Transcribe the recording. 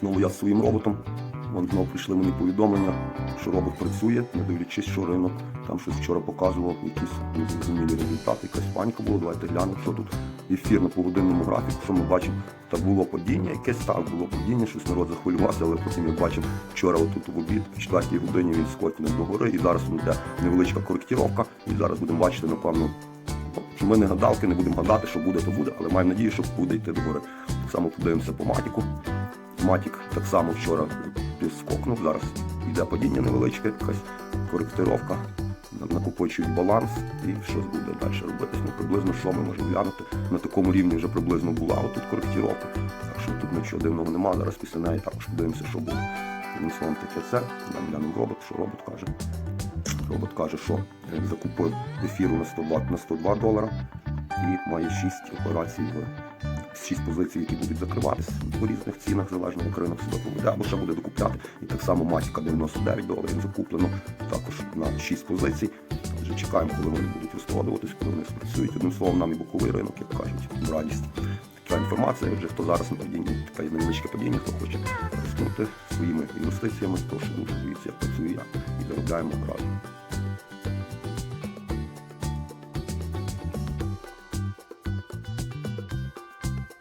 Знову я з своїм роботом. Вон знову прийшли мені повідомлення, що робот працює, не дивлячись, що ринок там щось вчора показував, якісь незрозумілі результати, якась паніка була. Давайте глянемо, що тут ефір на погодинному графіку, що ми бачимо. Так було падіння, якесь так було падіння, щось народ захвилювався, але потім як бачимо, вчора отут в обід, в 4 годині він скотнув до гори, і зараз тут йде невеличка коректіровка, і зараз будемо бачити, напевно, що ми не гадалки, не будемо гадати, що буде, то буде, але маємо надію, що буде йти до гори. Так само подивимося по матіку. Матік так само вчора скокнув, зараз йде падіння невеличке, якась коректировка, на- накопичують баланс і щось буде далі робитись. Ну, приблизно що ми можемо глянути. На такому рівні вже приблизно була отут коректировка. Так що тут нічого дивного немає. Зараз після неї також подивимося, що буде. Одним словом таке це. Нам глянемо робот, що робот каже. Робот каже, що закупив ефіру на 102, на 102 долара і має 6 операцій в 6 позицій, які будуть закриватися по різних цінах, залежно як ринок себе поведе, або ще буде докупляти. І так само матіка 99 доларів закуплено також на 6 позицій. Вже чекаємо, коли вони будуть розпродуватись, коли вони спрацюють. Одним словом, нам і боковий ринок, як кажуть, в радість. Така інформація, отже, хто зараз на падінні, таке невеличке падіння, хто хоче рискнути своїми інвестиціями, то що дуже дивіться, як працює я і заробляємо одразу.